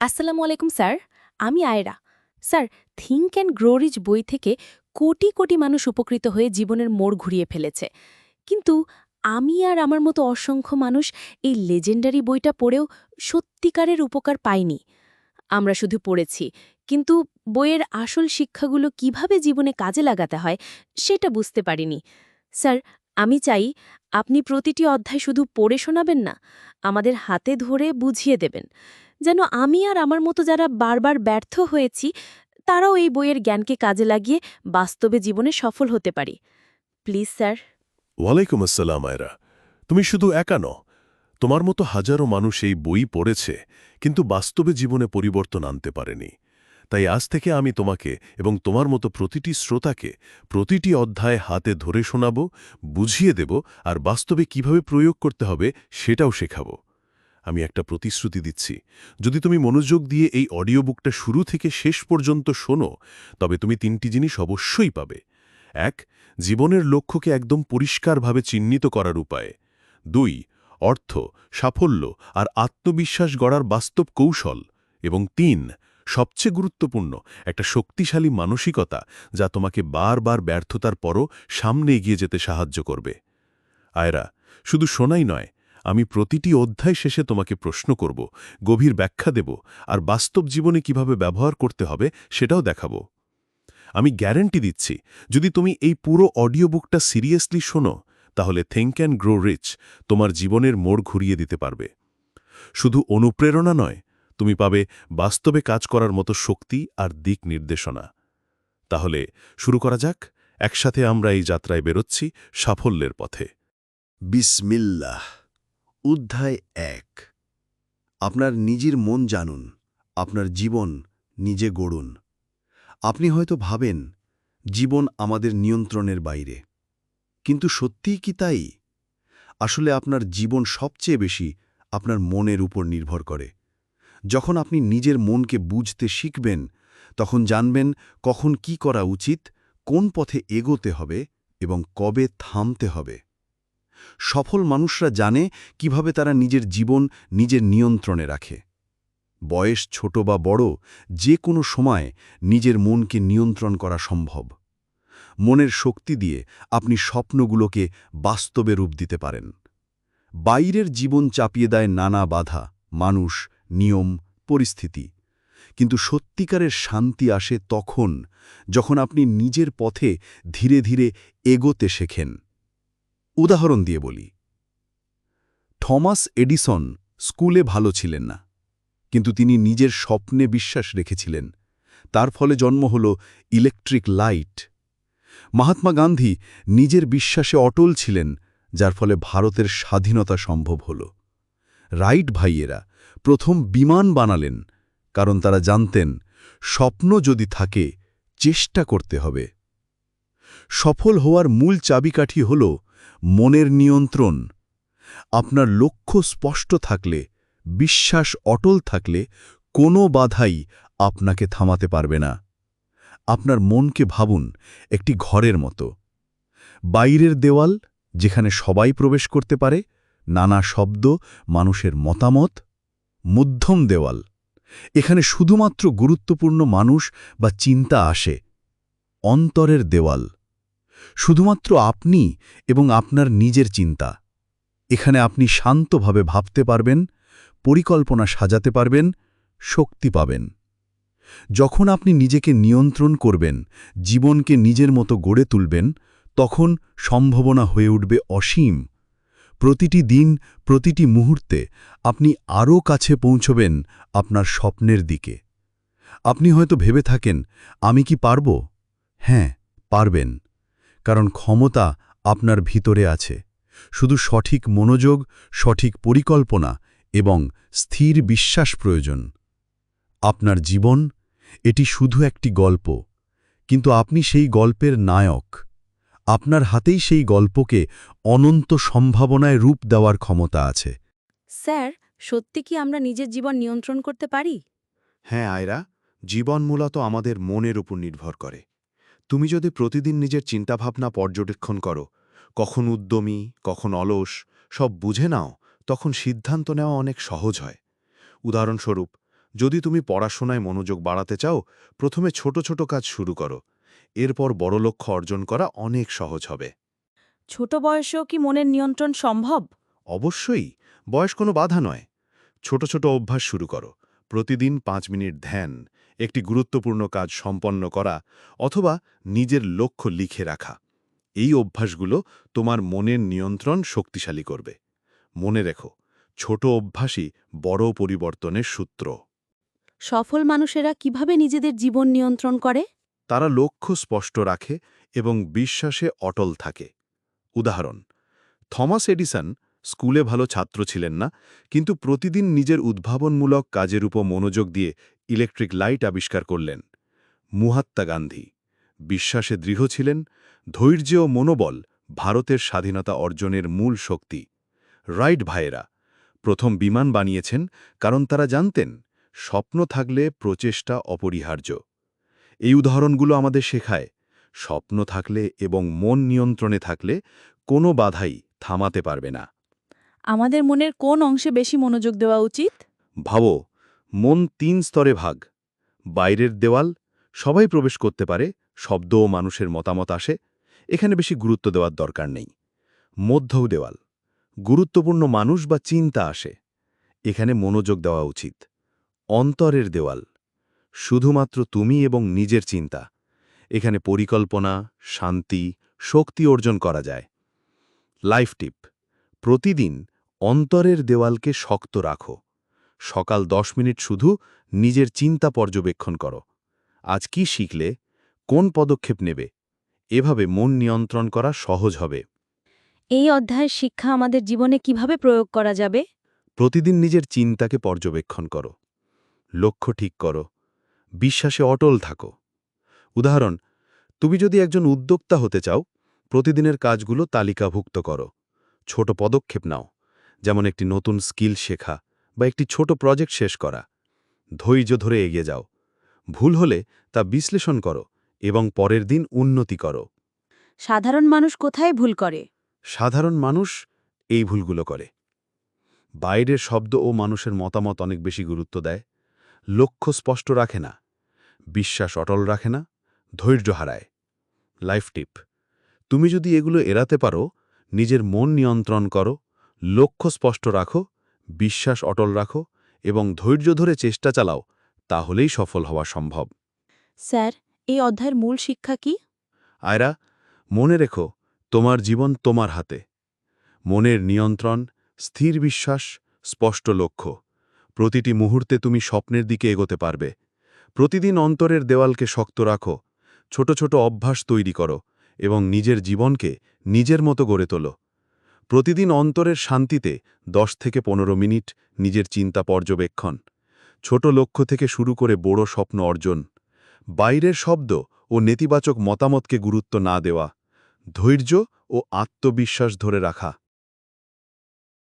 আসসালামু আলাইকুম, স্যার। আমি Ayra. Sir, think and grow rich বই থেকে কোটি কোটি মানুষ উপকৃত হয়ে জীবনের মোড় ঘুরিয়ে ফেলেছে। কিন্তু আমি আর আমার মতো অসংখ্য মানুষ এই লেজেন্ডারি বইটা পড়েও সত্যিকারের উপকার পাইনি। আমরা শুধু পড়েছি, কিন্তু বইয়ের আসল শিক্ষাগুলো কীভাবে জীবনে কাজে লাগাতে হয় সেটা বুঝতে পারিনি। স্যার, আমি চাই আপনি প্রতিটি অধ্যায় শুধু পড়ে শোনাবেন না, আমাদের হাতে ধরে বুঝিয়ে দেবেন। যেন আমি আর আমার মতো যারা বারবার ব্যর্থ হয়েছি, তারাও এই বইয়ের জ্ঞানকে কাজে লাগিয়ে বাস্তবে জীবনে সফল হতে পারি। Please, sir. ওয়ালাইকুম আসসালাম আয়রা তুমি শুধু একা ন তোমার মতো হাজারো মানুষ এই বই পড়েছে, কিন্তু বাস্তবে জীবনে পরিবর্তন আনতে পারেনি। তাই আজ থেকে আমি তোমাকে এবং তোমার মতো প্রতিটি শ্রোতাকে প্রতিটি অধ্যায় হাতে ধরে শোনাব, বুঝিয়ে দেব আর বাস্তবে কীভাবে প্রয়োগ করতে হবে সেটাও শেখাব। আমি একটা প্রতিশ্রুতি দিচ্ছি। যদি তুমি মনোযোগ দিয়ে এই অডিও বুকটা শুরু থেকে শেষ পর্যন্ত শোনো, তবে তুমি তিনটি জিনিস অবশ্যই পাবে। এক, জীবনের লক্ষ্যকে একদম পরিষ্কারভাবে চিহ্নিত করার উপায়। দুই, অর্থ, সাফল্য আর আত্মবিশ্বাস গড়ার বাস্তব কৌশল। এবং তিন, সবচেয়ে গুরুত্বপূর্ণ, একটা শক্তিশালী মানসিকতা যা তোমাকে বারবার ব্যর্থতার পরও সামনে এগিয়ে যেতে সাহায্য করবে। আয়রা, শুধু শোনাই নয় আমি প্রতিটি অধ্যায় শেষে তোমাকে প্রশ্ন করব, গভীর ব্যাখ্যা দেব, আর বাস্তব জীবনে কীভাবে ব্যবহার করতে হবে সেটাও দেখাবো। আমি গ্যারেন্টি দিচ্ছি, যদি তুমি এই পুরো অডিও বুকটা সিরিয়াসলি শোনো, তাহলে থিঙ্ক অ্যান্ড গ্রো রিচ তোমার জীবনের মোড় ঘুরিয়ে দিতে পারবে। শুধু অনুপ্রেরণা নয়, তুমি পাবে বাস্তবে কাজ করার মতো শক্তি আর দিক নির্দেশনা। তাহলে শুরু করা যাক, একসাথে আমরা এই যাত্রায় বেরোচ্ছি সাফল্যের পথে। বিসমিল্লাহ। অধ্যায় এক। আপনার নিজের মন জানুন, আপনার জীবন নিজে গড়ুন। আপনি হয়তো ভাবেন, জীবন আমাদের নিয়ন্ত্রণের বাইরে। কিন্তু সত্যিই কি তাই? আসলে আপনার জীবন সবচেয়ে বেশি আপনার মনের উপর নির্ভর করে। যখন আপনি নিজের মনকে বুঝতে শিখবেন, তখন জানবেন কখন কি করা উচিত, কোন পথে এগোতে হবে এবং কবে থামতে হবে। সফল মানুষরা জানে কীভাবে তারা নিজের জীবন নিজের নিয়ন্ত্রণে রাখে। বয়স ছোট বা বড়, যে কোনো সময় নিজের মনকে নিয়ন্ত্রণ করা সম্ভব। মনের শক্তি দিয়ে আপনি স্বপ্নগুলোকে বাস্তবে রূপ দিতে পারেন। বাইরের জীবন চাপিয়ে দেয় নানা বাধা, মানুষ, নিয়ম, পরিস্থিতি। কিন্তু সত্যিকারের শান্তি আসে তখন, যখন আপনি নিজের পথে ধীরে ধীরে এগোতে শেখেন। উদাহরণ দিয়ে বলি। থমাস এডিসন স্কুলে ভালো ছিলেন না, কিন্তু তিনি নিজের স্বপ্নে বিশ্বাস রেখেছিলেন। তার ফলে জন্ম হল ইলেকট্রিক লাইট। মহাত্মা গান্ধী নিজের বিশ্বাসে অটল ছিলেন, যার ফলে ভারতের স্বাধীনতা সম্ভব হল। রাইট ভাইয়েরা, প্রথম বিমান বানালেন, কারণ তারা জানতেন, স্বপ্ন যদি থাকে, চেষ্টা করতে হবে। সফল হওয়ার মূল চাবিকাঠি হল মনের নিয়ন্ত্রণ। আপনার লক্ষ্য স্পষ্ট থাকলে, বিশ্বাস অটল থাকলে, কোনো বাধাই আপনাকে থামাতে পারবে না। আপনার মনকে ভাবুন, একটি ঘরের মতো। বাইরের দেওয়াল, যেখানে সবাই প্রবেশ করতে পারে, নানা শব্দ, মানুষের মতামত। মধ্যম দেওয়াল, এখানে শুধুমাত্র গুরুত্বপূর্ণ মানুষ বা চিন্তা আসে। অন্তরের দেওয়াল। শুধুমাত্র আপনি এবং আপনার নিজের চিন্তা। এখানে আপনি শান্তভাবে ভাবতে পারবেন, পরিকল্পনা সাজাতে পারবেন, শক্তি পাবেন। যখন আপনি নিজেকে নিয়ন্ত্রণ করবেন, জীবনকে নিজের মতো গড়ে তুলবেন, তখন সম্ভাবনা হয়ে উঠবে অসীম। প্রতিটি দিন, প্রতিটি মুহূর্তে আপনি আরও কাছে পৌঁছবেন আপনার স্বপ্নের দিকে। আপনি হয়তো ভেবে থাকেন, আমি কি পারব? হ্যাঁ পারবেন। কারণ ক্ষমতা আপনার ভিতরে আছে। শুধু সঠিক মনোযোগ সঠিক পরিকল্পনা এবং স্থির বিশ্বাস প্রয়োজন। আপনার জীবন এটি শুধু একটি গল্প কিন্তু আপনি সেই গল্পের নায়ক। আপনার হাতেই সেই গল্পকে অনন্ত সম্ভাবনায় রূপ দেওয়ার ক্ষমতা আছে। স্যার সত্যি কি আমরা নিজের জীবন নিয়ন্ত্রণ করতে পারি? হ্যাঁ আয়রা জীবন মূলত আমাদের মনের উপর নির্ভর করে। তুমি যদি প্রতিদিন নিজের চিন্তাভাবনা পর্যবেক্ষণ করো কখন উদ্যমী কখন অলস সব বুঝে নাও তখন সিদ্ধান্ত নেওয়া অনেক সহজ হয়। উদাহরণস্বরূপ যদি তুমি পড়াশোনায় মনোযোগ বাড়াতে চাও প্রথমে ছোট ছোট কাজ শুরু করো। এরপর বড় লক্ষ্য অর্জন করা অনেক সহজ হবে। ছোট বয়সেও কি মনের নিয়ন্ত্রণ সম্ভব? অবশ্যই বয়স কোনো বাধা নয়। ছোট ছোট অভ্যাস শুরু করো। প্রতিদিন পাঁচ মিনিট ধ্যান একটি গুরুত্বপূর্ণ কাজ সম্পন্ন করা অথবা নিজের লক্ষ্য লিখে রাখা। এই অভ্যাসগুলো তোমার মনের নিয়ন্ত্রণ শক্তিশালী করবে। মনে রেখো ছোট অভ্যাসই বড় পরিবর্তনের সূত্র। সফল মানুষেরা কীভাবে নিজেদের জীবন নিয়ন্ত্রণ করে? তারা লক্ষ্য স্পষ্ট রাখে এবং বিশ্বাসে অটল থাকে। উদাহরণ থমাস এডিসন স্কুলে ভালো ছাত্র ছিলেন না কিন্তু প্রতিদিন নিজের উদ্ভাবনমূলক কাজের উপর মনোযোগ দিয়ে ইলেকট্রিক লাইট আবিষ্কার করলেন। মুহাত্মা গান্ধী বিশ্বাসে দৃঢ় ছিলেন ধৈর্য ও মনোবল ভারতের স্বাধীনতা অর্জনের মূল শক্তি। রাইট ভাইয়েরা প্রথম বিমান বানিয়েছেন কারণ তারা জানতেন স্বপ্ন থাকলে প্রচেষ্টা অপরিহার্য। এই উদাহরণগুলো আমাদের শেখায় স্বপ্ন থাকলে এবং মন নিয়ন্ত্রণে থাকলে কোনো বাধাই থামাতে পারবে না। আমাদের মনের কোন অংশে বেশি মনোযোগ দেওয়া উচিত? ভাবো মন তিন স্তরে ভাগ। বাইরের দেওয়াল, সবাই প্রবেশ করতে পারে, শব্দ ও মানুষের মতামত আসে, এখানে বেশি গুরুত্ব দেওয়ার দরকার নেই। মধ্যও দেওয়াল, গুরুত্বপূর্ণ মানুষ বা চিন্তা আসে, এখানে মনোযোগ দেওয়া উচিত। অন্তরের দেওয়াল, শুধুমাত্র তুমি এবং নিজের চিন্তা, এখানে পরিকল্পনা, শান্তি, শক্তি অর্জন করা যায়। লাইফ টিপ, প্রতিদিন অন্তরের দেওয়ালকে শক্ত রাখো। সকাল দশ মিনিট শুধু নিজের চিন্তা পর্যবেক্ষণ করো। আজ কি শিখলে? কোন পদক্ষেপ নেবে? এভাবে মন নিয়ন্ত্রণ করা সহজ হবে। এই অধ্যায়ের শিক্ষা আমাদের জীবনে কীভাবে প্রয়োগ করা যাবে? প্রতিদিন নিজের চিন্তাকে পর্যবেক্ষণ করো। লক্ষ্য ঠিক করো। বিশ্বাসে অটল থাকো। উদাহরণ তুমি যদি একজন উদ্যোক্তা হতে চাও প্রতিদিনের কাজগুলো তালিকাভুক্ত করো। ছোট পদক্ষেপ নাও যেমন একটি নতুন স্কিল শেখা। বা একটি ছোট প্রজেক্ট শেষ করা। ধৈর্য ধরে এগিয়ে যাও। ভুল হলে তা বিশ্লেষণ করো এবং পরের দিন উন্নতি করো। সাধারণ মানুষ কোথায় ভুল করে? সাধারণ মানুষ এই ভুলগুলো করে। বাইরের শব্দ ও মানুষের মতামত অনেক বেশি গুরুত্ব দেয়। লক্ষ্য স্পষ্ট রাখে না। বিশ্বাস অটল রাখে না। ধৈর্য হারায়। লাইফ টিপ তুমি যদি এগুলো এড়াতে পারো নিজের মন নিয়ন্ত্রণ করো লক্ষ্য স্পষ্ট রাখো বিশ্বাস অটল রাখো এবং ধৈর্য ধরে চেষ্টা চালাও তাহলেই সফল হওয়া সম্ভব। স্যার এই অধ্যায়ের মূল শিক্ষা কি? আয়রা মনে রেখো তোমার জীবন তোমার হাতে। মনের নিয়ন্ত্রণ স্থির বিশ্বাস স্পষ্ট লক্ষ্য। প্রতিটি মুহূর্তে তুমি স্বপ্নের দিকে এগোতে পারবে। প্রতিদিন অন্তরের দেওয়ালকে শক্ত রাখো ছোট ছোট অভ্যাস তৈরি করো এবং নিজের জীবনকে নিজের মতো গড়ে তোলো। প্রতিদিন অন্তরের শান্তিতে দশ থেকে পনেরো মিনিট নিজের চিন্তা পর্যবেক্ষণ, ছোট লক্ষ্য থেকে শুরু করে বড় স্বপ্ন অর্জন, বাইরের শব্দ ও নেতিবাচক মতামতকে গুরুত্ব না দেওয়া, ধৈর্য ও আত্মবিশ্বাস ধরে রাখা।